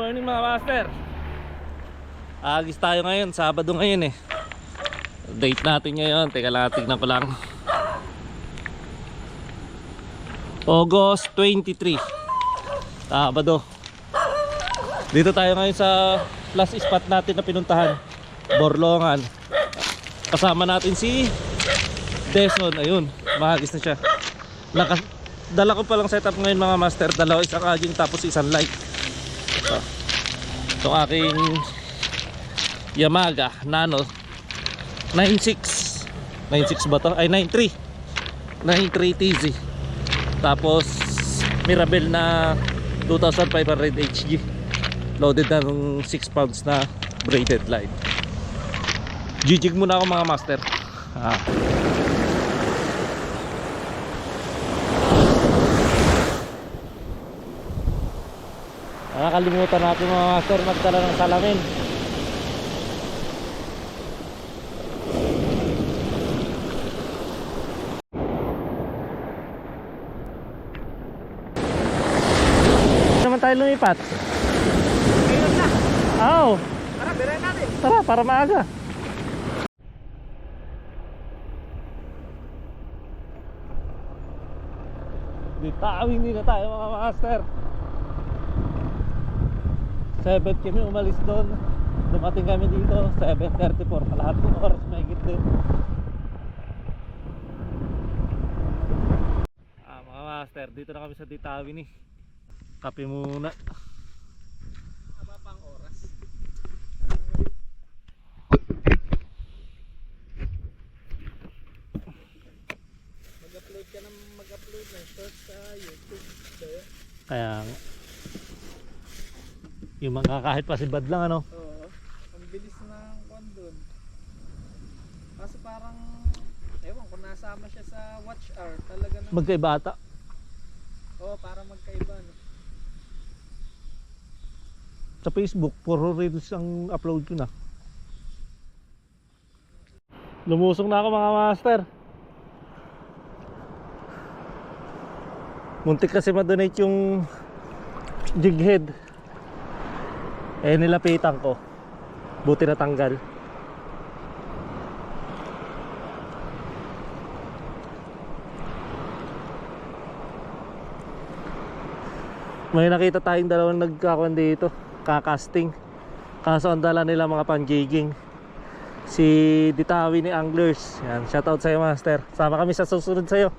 Morning mga master. Agis tayo ngayon, Sabado ngayon eh. Date natin ngayon, teka lang, tignan ko lang. August 23. Sabado. Dito tayo ngayon sa last spot natin na pinuntahan. Borlongan. Kasama natin si Deson, ayun, mahagis na siya. Naka, dala ko palang setup ngayon mga master, dalawa isang aging tapos isang light. Ito. Itong aking Yamaga Nano 96 96 ba to? Ay 93 93 TZ Tapos Mirabel na 2500 HG Loaded na ng 6 pounds na braided line Jijig muna ako mga master ah. Nakakalimutan natin mga master magdala ng salamin naman tayo lumipat? Ngayon na. Oo, Tara, biray natin. tara para maaga Ditawin na tayo mga master 7 kami umalis doon Dumating kami dito 7.34 Kalahating oras mahigit din Ah mga master Dito na kami sa Ditawin eh Kape muna Aba pang oras. Mag-upload ka ng mag-upload ng short sa YouTube. Kaya. Yung mga kahit pasibad lang ano oo. Ang bilis ng kwan dun. Kaso parang, ewan kung nasama siya sa watch hour, talaga na. Magkaiba ata Oo, parang magkaiba. No? Sa Facebook Puro reels ang upload ko na Lumusong na ako mga master Muntik kasi madonate yung jig head Eh nilapitan ko. Buti na tanggal May nakita tayong dalawang nagkakuan dito. Kakasting. Kaso ang dala nila mga pan-jigging Si Ditawi ni Anglers. Yan, shoutout sa'yo master. Sama kami sa susunod sa'yo.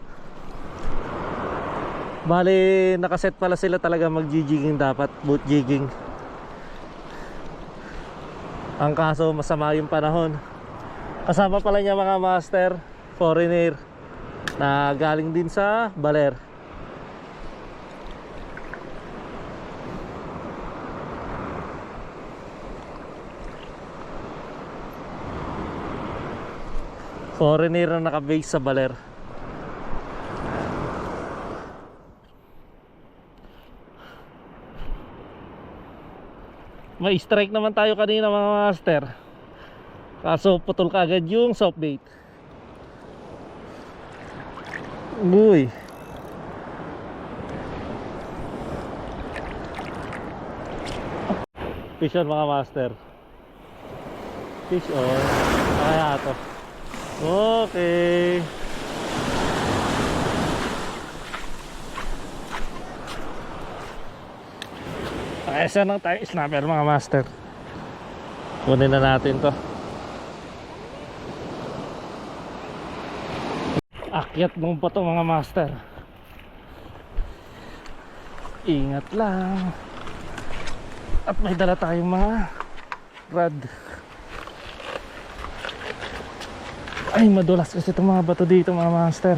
Bali, nakaset pala sila talaga mag-jigging dapat Boot jigging Ang kaso masama yung panahon Kasama pala niya mga master Foreigner Na galing din sa Baler Foreigner na nakabase sa Baler. May strike naman tayo kanina mga master. Kaso putol kagad yung soft bait. Uy. Fish on mga master. Fish on. Kaya to. Okay. Ayos na tayo snapper mga master. Kunin na natin to. Akyat mo pa to mga master. Ingat lang. At may dala tayong mga rod. Ay, madulas kasi itong mga bato dito mga master.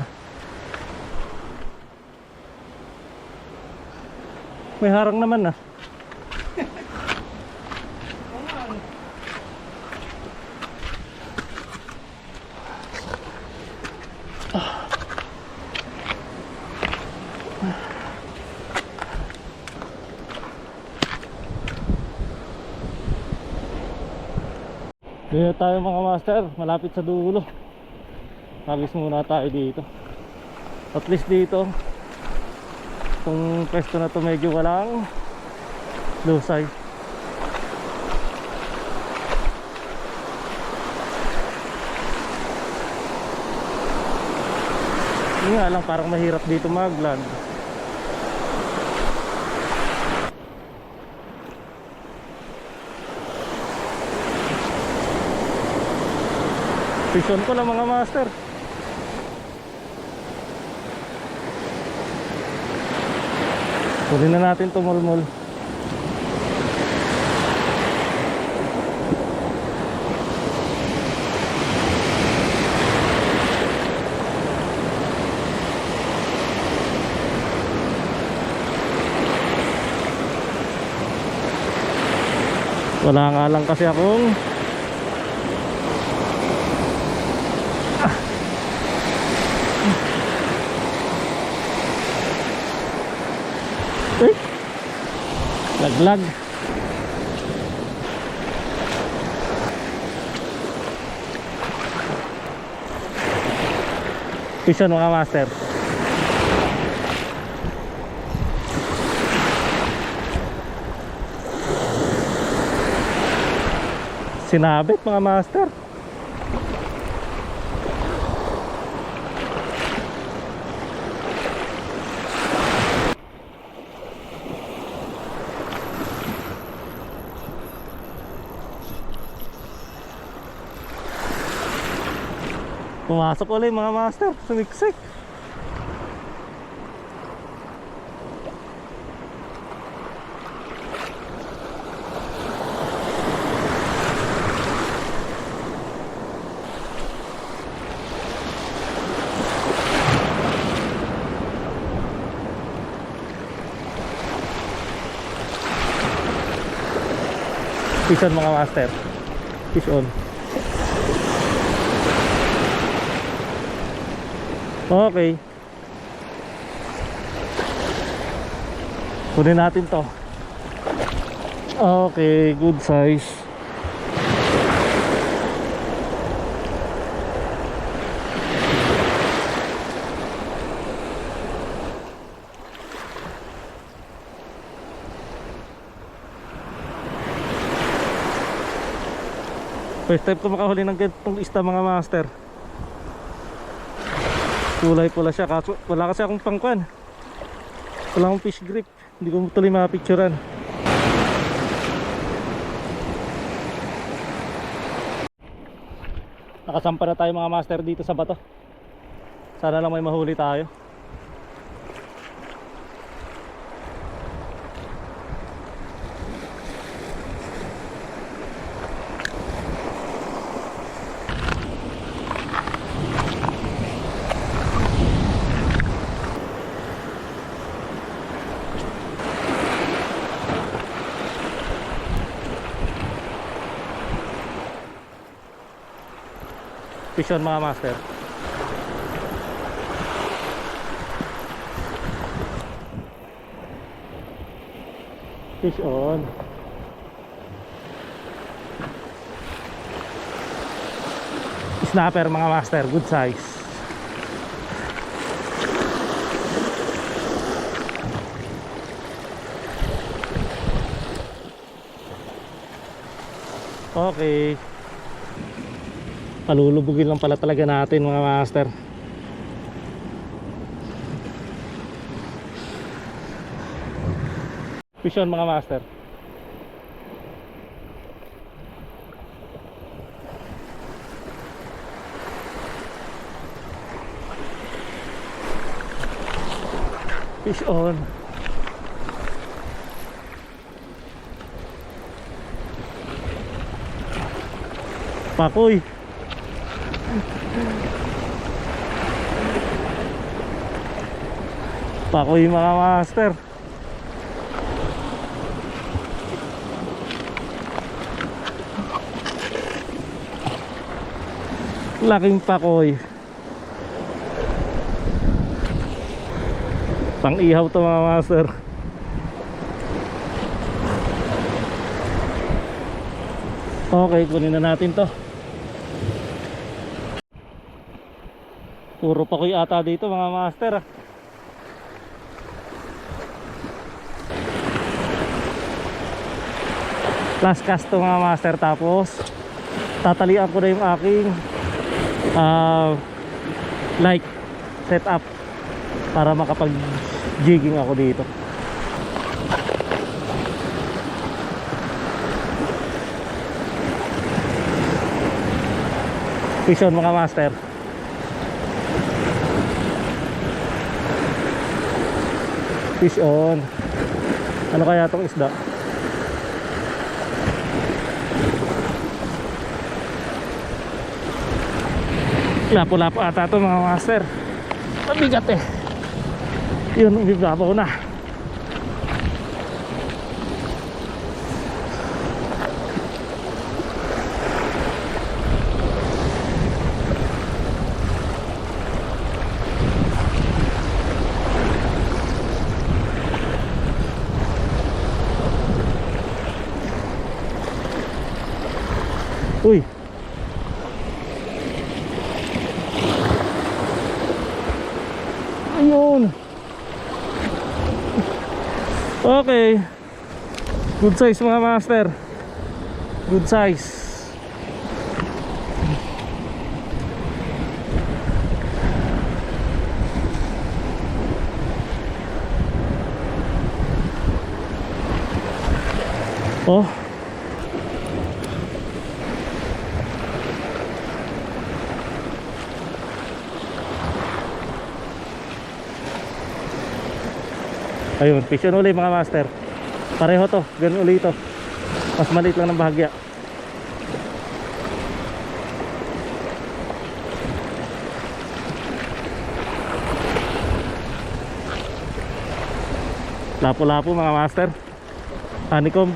May harang naman ah. Dito tayo mga master, malapit sa dulo. Habis muna tayo dito. At least dito, itong pwesto na to medyo walang Lusay. Yun nga lang, parang mahirap dito mag-land. Vision ko lang mga master. Kunin na natin tumulmul. Wala nga lang kasi akong Laglag. Vision mga master. Sinabit mga master. Pumasok ulit mga master, sumiksik. Fish on mga master. Fish on. Okay. Kunin natin to. Okay, good size. First time ko makahuli ng ganitong isda mga master kulay pula siya kaso wala kasi akong pangkwan wala akong fish grip. Hindi ko tuloy mapicturean. Nakasampa na tayo mga master dito sa bato. Sana lang may mahuli tayo fish on mga master. Fish on. Snapper mga master good size. Okay palulubugin lang pala talaga natin mga master. Fish on mga master. Fish on. Pakoy Pakoy mga master. Laking pakoy. Pang ihaw to mga master. Okay, kunin na natin to. Puro pakoy ata dito mga master ah. Last cast to mga master tapos tatalian ko na yung aking ah, light setup para makapag jigging ako dito. Fish on mga master. Fish on ano kaya tong isda lapo-lapo ata to mga master. Mabigat eh. Yun umibabaw na. Uy ayun okay. Good size mga master. Good size. Oh Ayun, fish on uli mga master. Pareho to, ganun uli ito. Mas maliit lang ng bahagya. Lapo-lapo mga master. Honeycomb.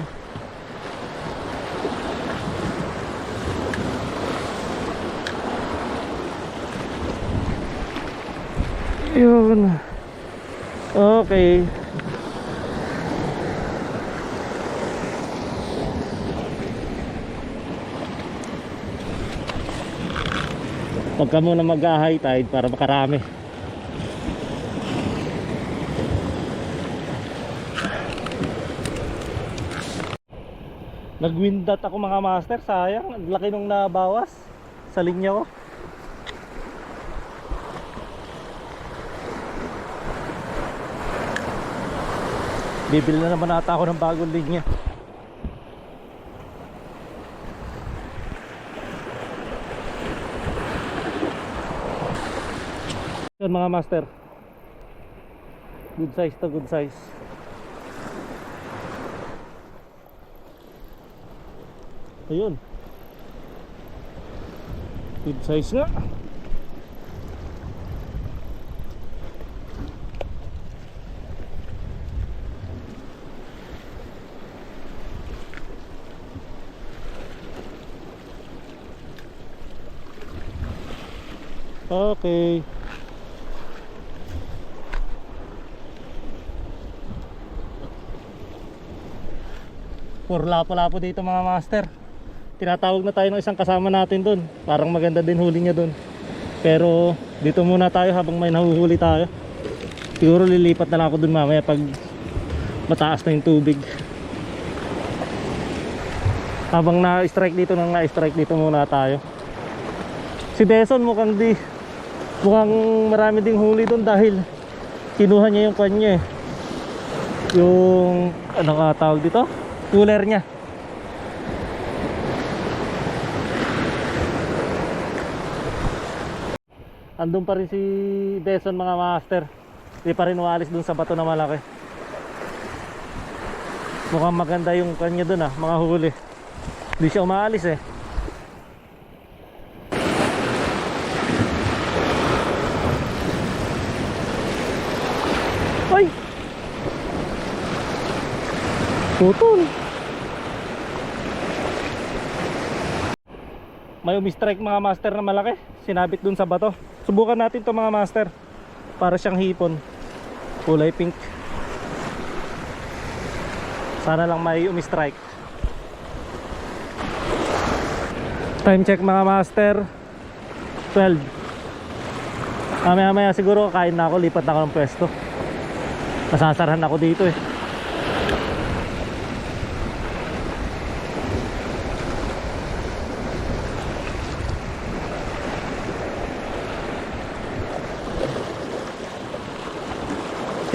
Yun. Okay. Huwag ka muna mag-high tide para makarami. Nag-windat ako mga master, sayang. Ang laki nung nabawas sa linya ko. Bibili na naman ata ako ng bagong linya. Yan mga master. Good size to good size. Ayun. Good size nga. Okay. Puro lapo-lapo dito mga master. Tinatawag na tayo ng isang kasama natin doon. Parang maganda din huli niya doon. Pero dito muna tayo habang may nahuhuli tayo. Siguro lilipat na lang ako doon mamaya pag mataas na yung tubig. Habang na-strike dito nang na-strike dito muna tayo. Si Deson mukhang di mukhang marami ding huli doon dahil kinuha niya yung kanya eh. Yung ano ka tawag dito? Cooler niya. Andun pa rin si Deson mga master. Di pa rin umalis dun sa bato na malaki. Mukhang maganda yung kanya dun ah, mga huli. Hindi siya umaalis eh. Ay! Putol! May umistrike mga master na malaki. Sinabit dun sa bato. Subukan natin to mga master. Para siyang hipon. Kulay pink. Sana lang may umistrike. Time check mga master. 12. Mamaya maya siguro kain na ako. Lipat na ako ng pwesto. Masasarahan ako dito eh.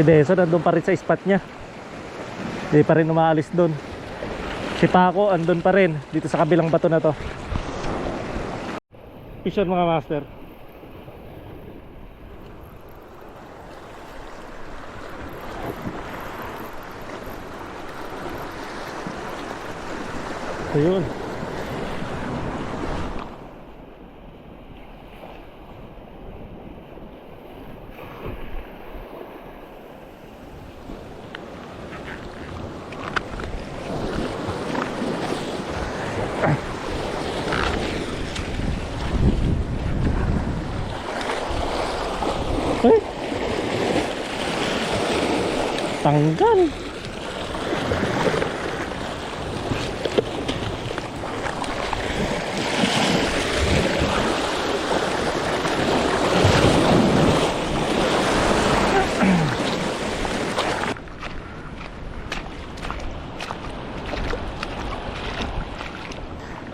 Si Beso nandun pa rin sa spot niya. Hindi pa rin umaalis doon. Si Paco andun pa rin dito sa kabilang bato na to. Vision mga master. Ayun. Tanggal.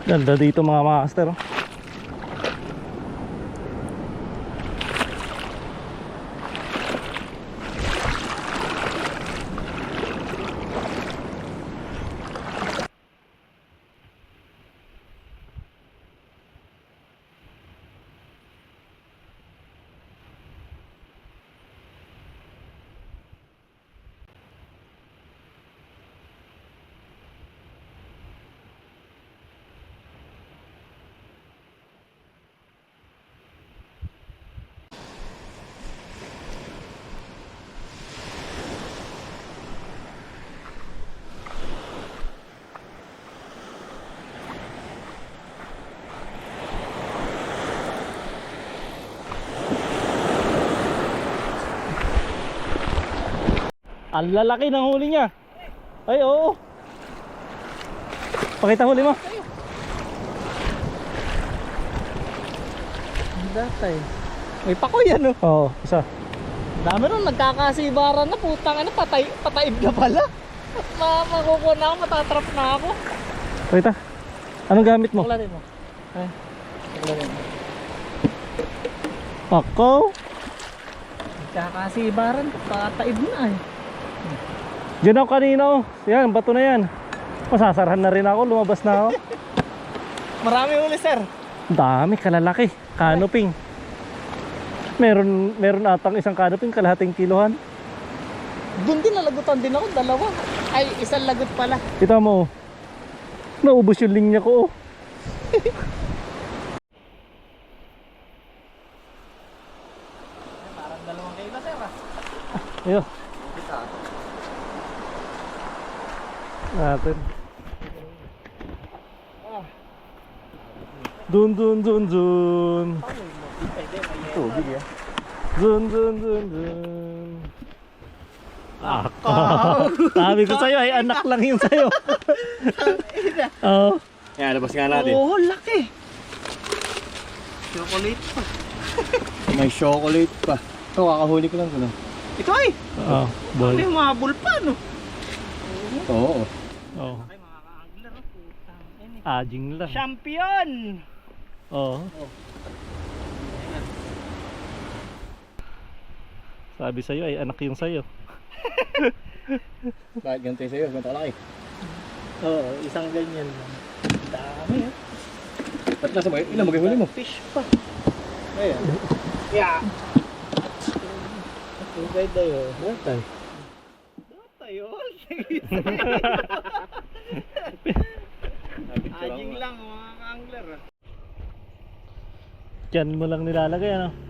Ganda dito mga master. oh. Ang lalaki ng huli niya. Ay, oo. Pakita huli mo. Datay. May pako yan oh. Oo, isa. Dami rin nagkakasibaran na putang ano patay pataib na pala. Ma makukuha na ako, matatrap na ako. Pakita. Anong gamit mo? Tuklarin mo. Ay. Tuklarin mo. Ako. Nagkakasibaran, pataib na eh. Diyan ako kanina oh. Yan, bato na yan. Masasarahan na rin ako, lumabas na ako. Marami uli sir. Ang Dami, kalalaki. Canoping. Meron, meron atang isang canoping, kalahating kilohan. Doon din nalagutan din ako, dalawa. Ay, isang lagot pala. Kita mo, oh. naubos yung linya ko oh. Parang dalawang kilo sir ah. Ayun. Natin. Dun dun dun dun. Tubig yan. Dun dun dun dun. Ako. Sabi ko sa'yo ay anak lang yun sa'yo. Oo. Yan, labas nga natin. Oo, laki. Chocolate pa. May chocolate pa. Ito, kakahuli ko lang ito. no? Ito ay, Oo. Boy. may mabul pa no. Oo. Oo. Ay, mga ka-angler, oh, putang. ina. Ajing lang. Champion! Oo. Sabi sa'yo ay anak yung sa'yo. Bakit ganito yung sa'yo? Ganito kalaki. Oo, isang ganyan lang. Dami ah. Ba't nasa mo? Ilan maghihuli mo? Fish pa. Ayan. Yeah. Tugay tayo. Batay. Tayo. Ajing lang mga ka-angler ah. Diyan mo lang nilalagay ano.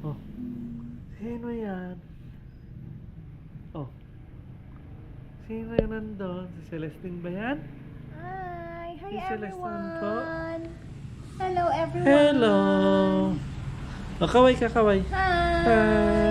Oh. Sino yan? Oh. Sino yan nandun? Si Celestine ba yan? Hi! Hi Si Celestine po. everyone! Hello everyone. Hello. Oh, kaway ka, kaway. Hi. Hi.